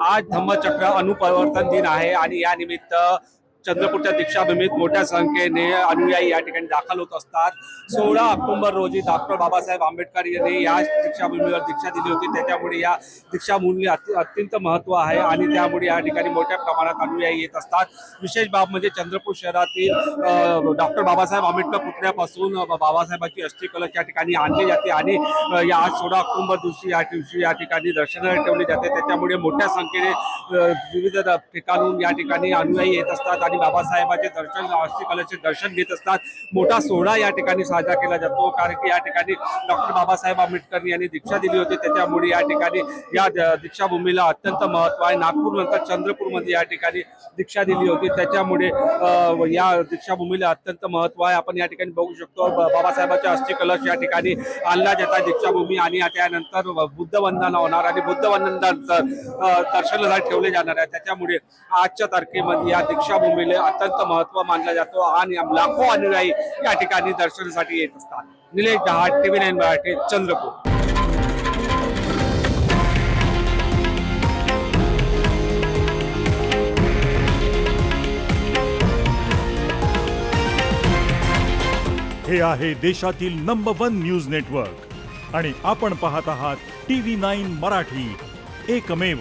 आज धम्मचक्र अनुपवर्तन दिन आहे आणि या निमित्त चंद्रपूरच्या दीक्षाभूमीत मोठ्या संख्येने अनुयायी या ठिकाणी दाखल होत असतात. सोळा ऑक्टोबर रोजी डॉक्टर बाबासाहेब आंबेडकर यांनी या दीक्षाभूमीवर दीक्षा दिली होती. त्याच्यामुळे या दीक्षाभूमीला अत्यंत महत्त्व आहे आणि त्यामुळे या ठिकाणी मोठ्या प्रमाणात अनुयायी येत असतात. विशेष बाब म्हणजे चंद्रपूर शहरातील डॉक्टर बाबासाहेब आंबेडकर पुतळ्यापासून बाबासाहेबांची अस्थिकलश या ठिकाणी आणली जाते आणि या आज सोळा ऑक्टोबर दिवशी या दिवशी या ठिकाणी दर्शनाला ठेवली जाते. त्याच्यामुळे मोठ्या संख्येने विविध ठिकाणून या ठिकाणी अनुयायी येत असतात आणि बाबासाहेबांचे दर्शन अस्थिकलेचे दर्शन घेत असतात. मोठा सोहळा या ठिकाणी साजरा केला जातो. कारण की या ठिकाणी डॉक्टर बाबासाहेब आंबेडकर यांनी दीक्षा दिली होती. त्याच्यामुळे या ठिकाणी या दीक्षाभूमीला अत्यंत महत्त्व आहे. नागपूर नंतर चंद्रपूरमध्ये या ठिकाणी दीक्षा दिली होती. त्याच्यामुळे या दीक्षाभूमीला अत्यंत महत्त्व आहे. आपण या ठिकाणी बघू शकतो बाबासाहेबांचे बाबासाहेबांच्या अस्थिकलश या ठिकाणी आणला जातात दीक्षाभूमी आणि त्यानंतर बुद्ध वंदना होणार आणि बुद्ध वंदनानंतर अ, ठेवले जाणार आहे. त्याच्यामुळे आजच्या तारखेमध्ये या दीक्षाभूमीला अत्यंत महत्त्व मानला जातो आणि लाखो अनुयायी या ठिकाणी दर्शनासाठी येत असतात. निलेश दहा टीव्ही नाईन मराठी चंद्रपूर. हे आहे देशातील नंबर वन न्यूज नेटवर्क आणि आपण पाहत आहात टी व्ही नाईन मराठी. एकमेव